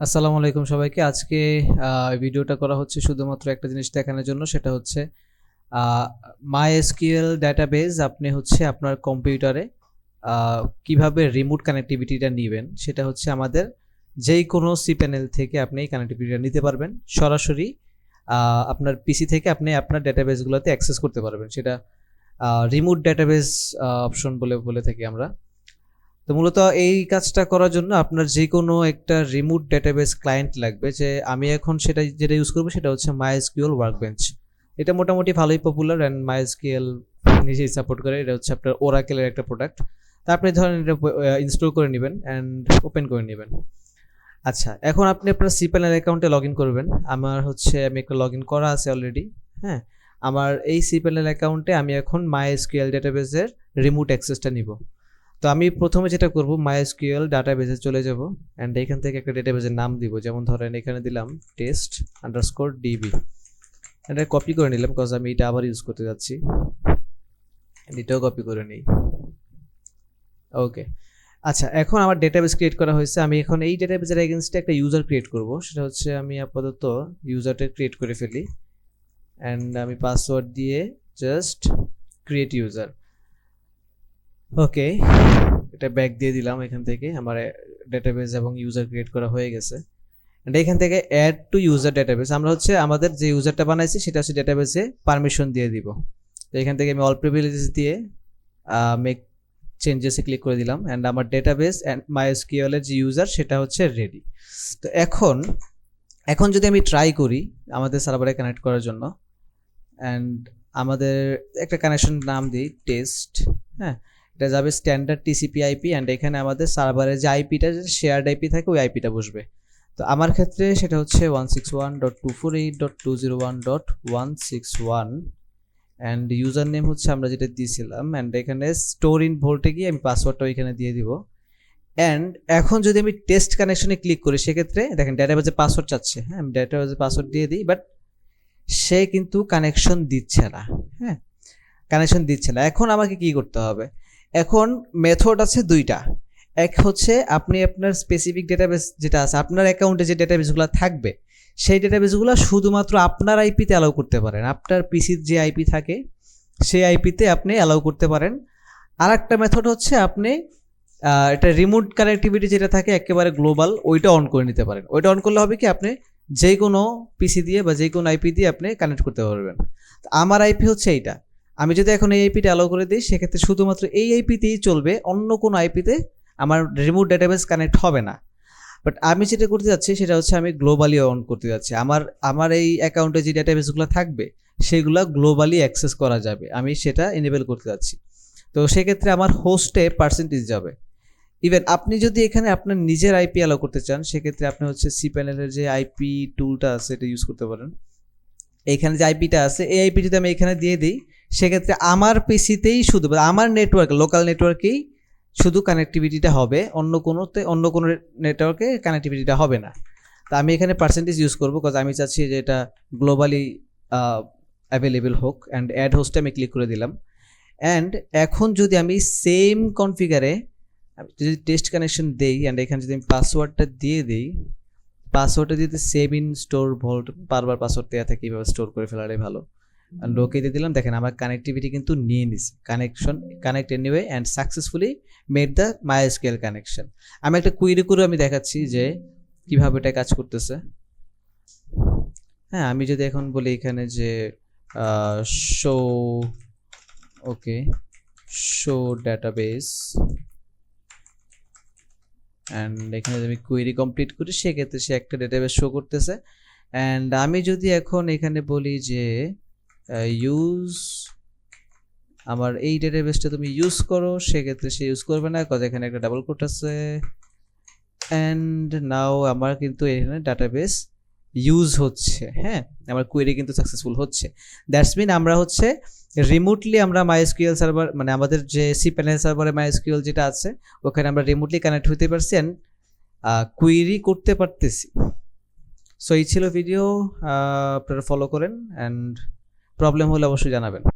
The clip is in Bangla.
আসসালামু আলাইকুম সবাইকে। আজকে ভিডিওটা করা হচ্ছে শুধুমাত্র একটা জিনিস দেখানোর জন্য, সেটা হচ্ছে মাই এসকিউএল ডাটাবেজ আপনি হচ্ছে আপনার কম্পিউটারে কীভাবে রিমোট কানেক্টিভিটিটা নেবেন, সেটা হচ্ছে আমাদের যেই কোনো সি প্যানেল থেকে আপনি এই কানেক্টিভিটিটা নিতে পারবেন। সরাসরি আপনার পিসি থেকে আপনি আপনার ডাটাবেসগুলোতে অ্যাক্সেস করতে পারবেন। সেটা রিমোট ডাটাবেস অপশন বলে বলে থাকি আমরা। তো মূলত এই কাজটা করার জন্য আপনার যে কোনো একটা রিমোট ডেটাবেস ক্লায়েন্ট লাগবে যে আমি এখন সেটা যেটা ইউজ করব সেটা হচ্ছে মাইএসকিউএল ওয়ার্কবেঞ্চ এটা মোটামুটি ভালোই পপুলার অ্যান্ড মাইএসকিউএল নিজেই সাপোর্ট করে। এটা হচ্ছে আপনার ওরাকেলের একটা প্রোডাক্ট তা আপনি ধরেন এটা ইনস্টল করে নেবেন অ্যান্ড ওপেন করে নেবেন। আচ্ছা এখন আপনি আপনার সিপ্যানেল অ্যাকাউন্টে লগ ইন করবেন। আমার হচ্ছে, আমি একটা লগ ইন করা আছে অলরেডি হ্যাঁ? আমার এই সিপ্যানেল অ্যাকাউন্টে আমি এখন মাইএসকিউএল ডেটাবেসের রিমোট অ্যাক্সেসটা নিব। তো আমি প্রথমে যেটা করব মাইএসকিউএল ডাটাবেসে চলে যাব অ্যান্ড এখান থেকে একটা ডেটাবেসের নাম দিব। যেমন ধরেন এখানে দিলাম টেস্ট আন্ডারস্কোর ডিবি এটা কপি করে নিলাম বিকজ আমি এটা আবার ইউজ করতে যাচ্ছি। এটাও কপি করে নিই। ওকে আচ্ছা এখন আমার ডেটাবেস ক্রিয়েট করা হয়েছে। আমি এখন এই ডেটাবেসের এগেনস্টে একটা ইউজার ক্রিয়েট করব। সেটা হচ্ছে আমি আপাতত ইউজারটা ক্রিয়েট করে ফেলি। অ্যান্ড আমি পাসওয়ার্ড দিয়ে জাস্ট ক্রিয়েট ইউজার ওকে। এটা ব্যাক দিয়ে দিলাম এখান থেকে। আমার ডেটাবেস এবং ইউজার ক্রিয়েট করা হয়ে গেছে। And এখান থেকে অ্যাড টু ইউজার ডেটাবেস আমরা হচ্ছে আমাদের যে ইউজারটা বানাইছি, সেটা হচ্ছে ডেটাবেসে পারমিশন দিয়ে দিব। তো এখান থেকে আমি অল প্রিভিলেজেস দিয়ে মেক চেঞ্জেসে ক্লিক করে দিলাম। অ্যান্ড আমার ডেটাবেস অ্যান্ড মাইএসকিউএলের যে ইউজার সেটা হচ্ছে রেডি তো এখন এখন যদি আমি ট্রাই করি আমাদের সার্ভারে কানেক্ট করার জন্য অ্যান্ড আমাদের একটা কানেকশন নাম দিই টেস্ট হ্যাঁ? এটা যাবে স্ট্যান্ডার্ড টিসিপি আইপি অ্যান্ড এখানে আমাদের সার্ভারের যে আইপিটা শেয়ার্ড আইপি থাকে, ওই আইপিটা বসবে। তো আমার ক্ষেত্রে সেটা হচ্ছে one six one dot two four eight dot two zero one dot one six one and user name হচ্ছে আমরা যেটা দিয়েছিলাম অ্যান্ড এখানে স্টোর ইন ভোল্টে গিয়ে আমি পাসওয়ার্ডটা ওইখানে দিয়ে দিব। অ্যান্ড এখন যদি আমি টেস্ট কানেকশনে ক্লিক করি, সেক্ষেত্রে দেখেন ডেটাবেজে পাসওয়ার্ড চাচ্ছে। হ্যাঁ আমি ডেটাবেজে পাসওয়ার্ড দিয়ে দিই বাট সে কিন্তু কানেকশন দিচ্ছে না। হ্যাঁ কানেকশন দিচ্ছে না। এখন আমাকে কি করতে হবে? এখন মেথড আছে দুইটা। এক হচ্ছে আপনি আপনার স্পেসিফিক ডেটাবেস যেটা আছে, আপনার অ্যাকাউন্টে যে ডেটাবেসগুলো থাকবে, সেই ডেটাবেসগুলো শুধুমাত্র আপনার আইপিতে অ্যালাউ করতে পারেন। আপনার পিসির যে আইপি থাকে, সেই আইপিতে আপনি অ্যালাউ করতে পারেন। আর একটা মেথড হচ্ছে আপনি এটা রিমোট কানেক্টিভিটি যেটা থাকে, একেবারে গ্লোবাল ওইটা অন করে নিতে পারেন। ওইটা অন করলে হবে কি, আপনি যে কোনো পিসি দিয়ে বা যে কোনো আইপি দিয়ে আপনি কানেক্ট করতে পারবেন। আমার আইপি হচ্ছে এইটা। আমি যদি এখন এই আইপিটা অ্যালাউ করে দিই, সেক্ষেত্রে শুধুমাত্র এই আইপিতেই চলবে, অন্য কোনো আইপিতে আমার রিমোট ডেটাবেস কানেক্ট হবে না। বাট আমি যেটা করতে যাচ্ছি, সেটা হচ্ছে আমি গ্লোবালি অন করতে যাচ্ছি। আমার আমার এই অ্যাকাউন্টে যে ডেটাবেসগুলো থাকবে, সেগুলো গ্লোবালি অ্যাক্সেস করা যাবে। আমি সেটা এনেবেল করতে যাচ্ছি। তো সেক্ষেত্রে আমার হোস্টে পার্সেন্টেজ যাবে। ইভেন আপনি যদি এখানে আপনার নিজের আইপি অ্যালাউ করতে চান, সেক্ষেত্রে আপনি হচ্ছে সি প্যানেলের যে আইপি টুলটা আছে, এটা ইউজ করতে পারেন। এইখানে যে আইপিটা আছে, এই আইপি যদি আমি এখানে দিয়ে দিই সেক্ষেত্রে আমার পিসিতেই শুধু, আমার নেটওয়ার্ক লোকাল নেটওয়ার্কেই শুধু কানেক্টিভিটিটা হবে, অন্য কোনোতে, অন্য কোনো নেটওয়ার্কে কানেক্টিভিটিটা হবে না। তা আমি এখানে পার্সেন্টেজ ইউজ করব বিকজ আমি চাচ্ছি যে এটা গ্লোবালি অ্যাভেলেবেল হোক অ্যান্ড অ্যাড হোস্টে আমি ক্লিক করে দিলাম। অ্যান্ড এখন যদি আমি সেম কনফিগারে যদি টেস্ট কানেকশন দেই অ্যান্ড এখানে যদি আমি পাসওয়ার্ডটা দিয়ে দিই পাসওয়ার্ডটা দিতে সেভ ইন স্টোর ভোল্ট বারবার পাসওয়ার্ড দেওয়া থাকে কীভাবে স্টোর করে ফেলাটাই ভালো। লোকে দিয়ে দিলাম। দেখেন আমার কানেক্টিভিটি কিন্তু নিয়ে নিছে। Connection connect anyway and successfully made the MySQL connection আমি একটা কুইরি করে আমি দেখাচ্ছি যে কীভাবে এটা কাজ করতেছে। হ্যাঁ আমি যদি এখন বলি এখানে যে show okay show database and এখানে যদি আমি কুইরি কমপ্লিট করি সেক্ষেত্রে সে একটা ডেটাবেস শো করতেছে। অ্যান্ড আমি যদি এখন এখানে বলি যে ইউজ আমার এই ডেটাবেসটা তুমি ইউজ করো, সেক্ষেত্রে সে ইউজ করবে না কজ এখানে একটা ডাবল কোট আছে। অ্যান্ড নাও আমার কিন্তু এখানে ডাটাবেস ইউজ হচ্ছে হ্যাঁ? আমার কোয়েরি কিন্তু সাকসেসফুল হচ্ছে। দ্যাটস মিন আমরা হচ্ছে রিমোটলি আমরা মাইএসকিউএল সার্ভার মানে আমাদের যে সি প্যানেল সার্ভারে মাইএসকিউএল যেটা আছে, ওখানে আমরা রিমোটলি কানেক্ট হতে পারছি অ্যান্ড কুইরি করতে পারতেছি। সো এই ছিল ভিডিও আপনারা ফলো করেন অ্যান্ড প্রবলেম হলে অবশ্যই জানাবেন।